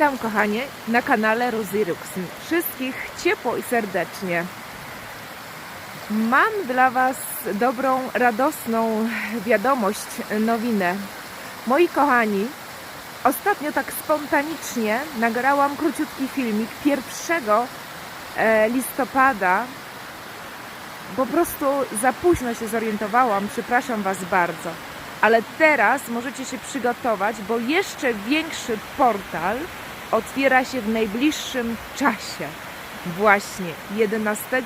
Witam kochanie na kanale Ruxin. Wszystkich ciepło i serdecznie. Mam dla Was dobrą, radosną wiadomość, nowinę. Moi kochani, ostatnio tak spontanicznie nagrałam króciutki filmik 1 e, listopada. Po prostu za późno się zorientowałam, przepraszam Was bardzo. Ale teraz możecie się przygotować, bo jeszcze większy portal otwiera się w najbliższym czasie. Właśnie 11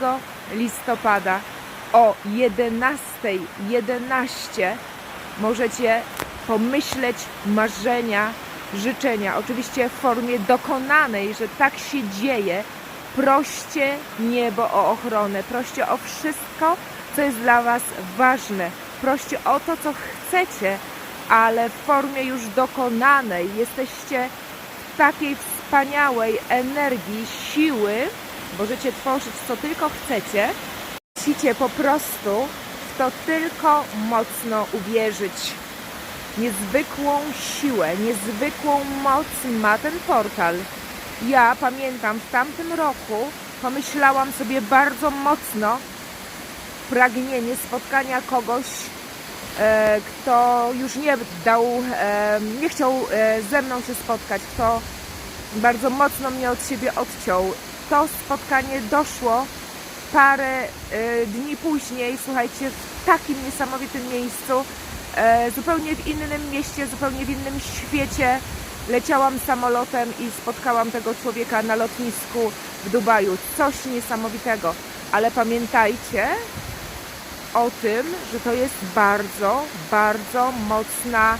listopada o 11.11 11 możecie pomyśleć marzenia, życzenia. Oczywiście w formie dokonanej, że tak się dzieje. Proście niebo o ochronę, proście o wszystko, co jest dla Was ważne. Proście o to, co chcecie, ale w formie już dokonanej. Jesteście takiej wspaniałej energii, siły, możecie tworzyć co tylko chcecie. Musicie po prostu w to tylko mocno uwierzyć. Niezwykłą siłę, niezwykłą moc ma ten portal. Ja pamiętam w tamtym roku pomyślałam sobie bardzo mocno pragnienie spotkania kogoś, kto już nie dał, e, nie chciał e, ze mną się spotkać, kto bardzo mocno mnie od siebie odciął. To spotkanie doszło parę e, dni później, słuchajcie, w takim niesamowitym miejscu, e, zupełnie w innym mieście, zupełnie w innym świecie. Leciałam samolotem i spotkałam tego człowieka na lotnisku w Dubaju. Coś niesamowitego. Ale pamiętajcie o tym, że to jest bardzo, bardzo mocna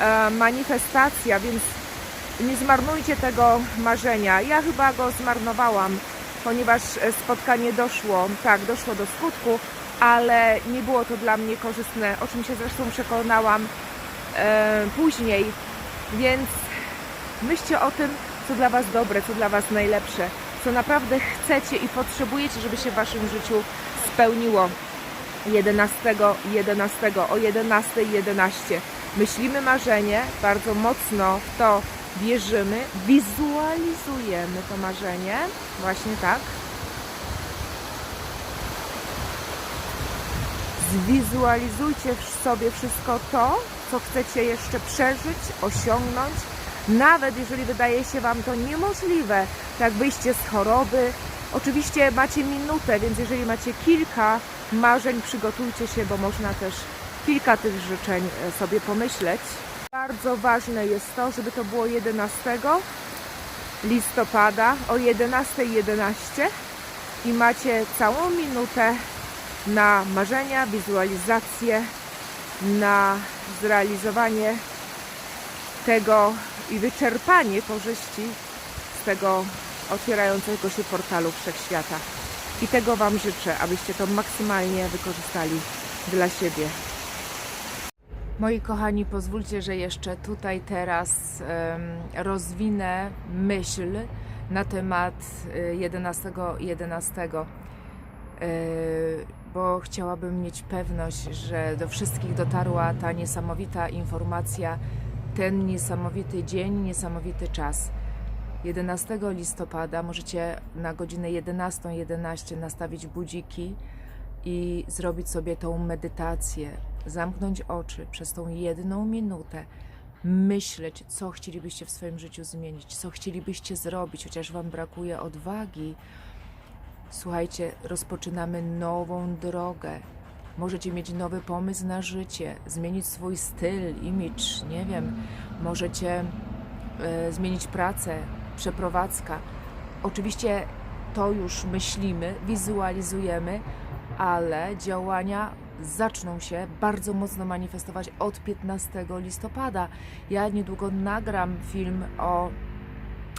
e, manifestacja, więc nie zmarnujcie tego marzenia. Ja chyba go zmarnowałam, ponieważ e, spotkanie doszło, tak, doszło do skutku, ale nie było to dla mnie korzystne, o czym się zresztą przekonałam e, później, więc myślcie o tym, co dla Was dobre, co dla Was najlepsze, co naprawdę chcecie i potrzebujecie, żeby się w Waszym życiu spełniło. 11, 11 o 11, 11. Myślimy marzenie, bardzo mocno w to wierzymy, wizualizujemy to marzenie, właśnie tak. Zwizualizujcie w sobie wszystko to, co chcecie jeszcze przeżyć, osiągnąć, nawet jeżeli wydaje się Wam to niemożliwe, tak wyjście z choroby. Oczywiście macie minutę, więc jeżeli macie kilka marzeń, przygotujcie się, bo można też kilka tych życzeń e, sobie pomyśleć. Bardzo ważne jest to, żeby to było 11 listopada o 11.11 11 i macie całą minutę na marzenia, wizualizację, na zrealizowanie tego i wyczerpanie korzyści z tego otwierającego się portalu wszechświata. I tego Wam życzę, abyście to maksymalnie wykorzystali dla siebie. Moi kochani, pozwólcie, że jeszcze tutaj teraz em, rozwinę myśl na temat y, 11.11, 11, y, bo chciałabym mieć pewność, że do wszystkich dotarła ta niesamowita informacja, ten niesamowity dzień, niesamowity czas. 11 listopada. Możecie na godzinę 11.11 11 nastawić budziki i zrobić sobie tą medytację, zamknąć oczy. Przez tą jedną minutę, myśleć, co chcielibyście w swoim życiu zmienić, co chcielibyście zrobić, chociaż Wam brakuje odwagi. Słuchajcie, rozpoczynamy nową drogę. Możecie mieć nowy pomysł na życie, zmienić swój styl, image, nie wiem, możecie e, zmienić pracę, przeprowadzka. Oczywiście to już myślimy, wizualizujemy, ale działania zaczną się bardzo mocno manifestować od 15 listopada. Ja niedługo nagram film o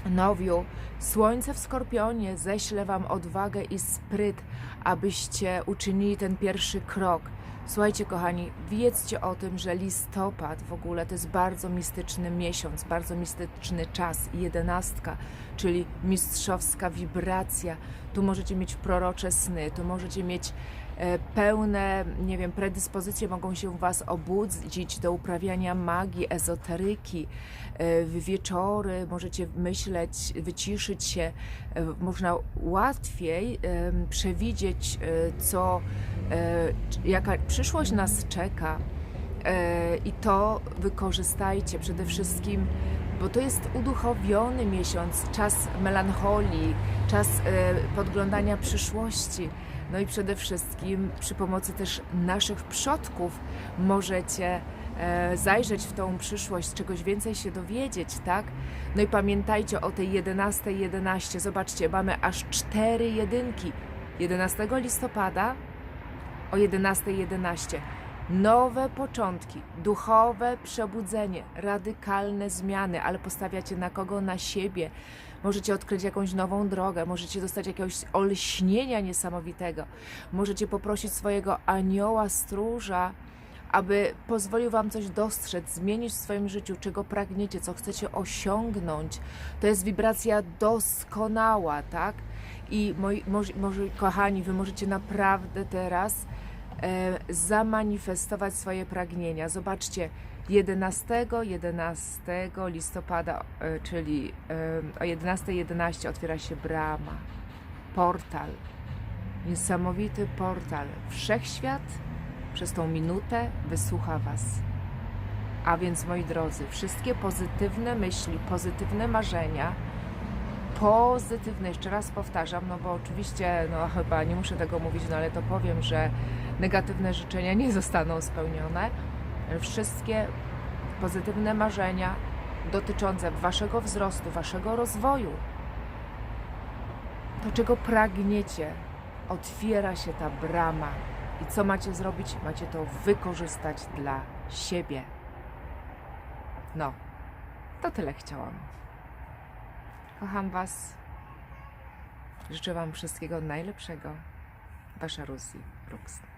nowiu. Słońce w skorpionie ześlę Wam odwagę i spryt, abyście uczynili ten pierwszy krok. Słuchajcie, kochani, wiedzcie o tym, że listopad w ogóle to jest bardzo mistyczny miesiąc, bardzo mistyczny czas. Jedenastka, czyli mistrzowska wibracja. Tu możecie mieć prorocze sny, tu możecie mieć pełne, nie wiem, predyspozycje mogą się u Was obudzić do uprawiania magii, ezoteryki. E, W wieczory możecie myśleć, wyciszyć się, e, można łatwiej przewidzieć, e, co, e, jaka przyszłość nas czeka. E, I to wykorzystajcie przede wszystkim, bo to jest uduchowiony miesiąc, czas melancholii, czas e, podglądania przyszłości. No i przede wszystkim przy pomocy też naszych przodków możecie e, zajrzeć w tą przyszłość, czegoś więcej się dowiedzieć, tak? No i pamiętajcie o tej 11.11. 11. Zobaczcie, mamy aż cztery jedynki. 11 listopada o 11.11. 11. Nowe początki, duchowe przebudzenie, radykalne zmiany, ale postawiacie na kogo? Na siebie. Możecie odkryć jakąś nową drogę, możecie dostać jakiegoś olśnienia niesamowitego. Możecie poprosić swojego anioła stróża, aby pozwolił Wam coś dostrzec, zmienić w swoim życiu, czego pragniecie, co chcecie osiągnąć. To jest wibracja doskonała, tak? I moi, moi, moi kochani, Wy możecie naprawdę teraz zamanifestować swoje pragnienia. Zobaczcie, 11, 11 listopada, e, czyli e, o 11.11 11 otwiera się brama, portal, niesamowity portal. Wszechświat przez tą minutę wysłucha Was. A więc, moi drodzy, wszystkie pozytywne myśli, pozytywne marzenia, pozytywne, jeszcze raz powtarzam, no bo oczywiście, no chyba nie muszę tego mówić, no ale to powiem, że negatywne życzenia nie zostaną spełnione. Wszystkie pozytywne marzenia dotyczące Waszego wzrostu, Waszego rozwoju, to czego pragniecie, otwiera się ta brama. I co macie zrobić? Macie to wykorzystać dla siebie. No, to tyle chciałam. Kocham Was. Życzę Wam wszystkiego najlepszego. Wasza Rusi Brooks.